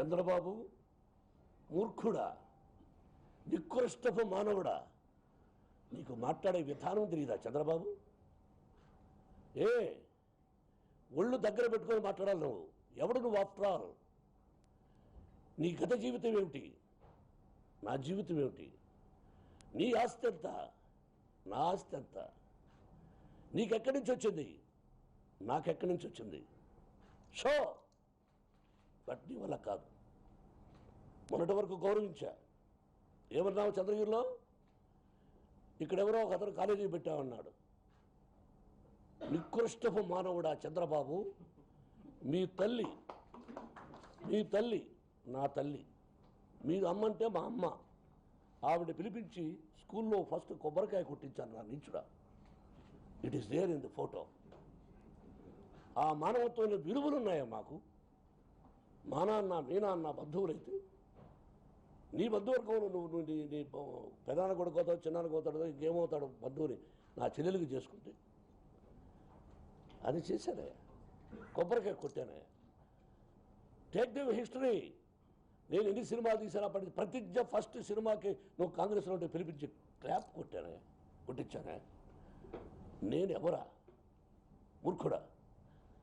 చంద్రబాబు మూర్ఖుడా నికృష్టపు మానవుడా. నీకు మాట్లాడే విధానం తెలియదా చంద్రబాబు? ఏ ఒళ్ళు దగ్గర పెట్టుకొని మాట్లాడాలి నువ్వు. ఎవడు నువ్వు ఆఫ్టర్ ఆల్ నీ గత జీవితం ఏమిటి? నా జీవితం ఏమిటి? నీ ఆస్తి ఎంత? నా ఆస్తి ఎంత? నీకెక్కడి నుంచి వచ్చింది? నాకెక్కడి నుంచి వచ్చింది? షో! బట్ నీ వల్ల కాదు. మొన్నటి వరకు గౌరవించా. ఏమన్నావు చంద్రగిరిలో? ఇక్కడెవరో ఒక అతను కాలేజీ పెట్టామన్నాడు. నికృష్టపు మానవుడా చంద్రబాబు మీ తల్లి మీ తల్లి నా తల్లి మీ అమ్మంటే మా అమ్మ. ఆవిడ పిలిపించి స్కూల్లో ఫస్ట్ కొబ్బరికాయ కొట్టించాను నా నించుడా. It is there in the photo ఆ మానవత్వంలో విలువలు ఉన్నాయా మాకు? మా నాన్న మీ నాన్న బంధువులైతే నీ బంధువర్గంలో నువ్వు నువ్వు నీ నీ పెదాన కొడుకు అవుతావు చిన్నాన్న పోతాడు ఇంకేమవుతాడు బంధువుని నా చెల్లెలికి చేసుకుంటే? అది చేశానే కొబ్బరికాయ కొట్టానే టేక్ ది హిస్టరీ నేను ఎన్ని సినిమాలు తీసాను అప్పటి ప్రతిజ్ఞ ఫస్ట్ సినిమాకి నువ్వు కాంగ్రెస్లో ఉంటే పిలిపించి క్లాప్ కొట్టానే కొట్టించానే నేను ఎవరా? మూర్ఖుడా?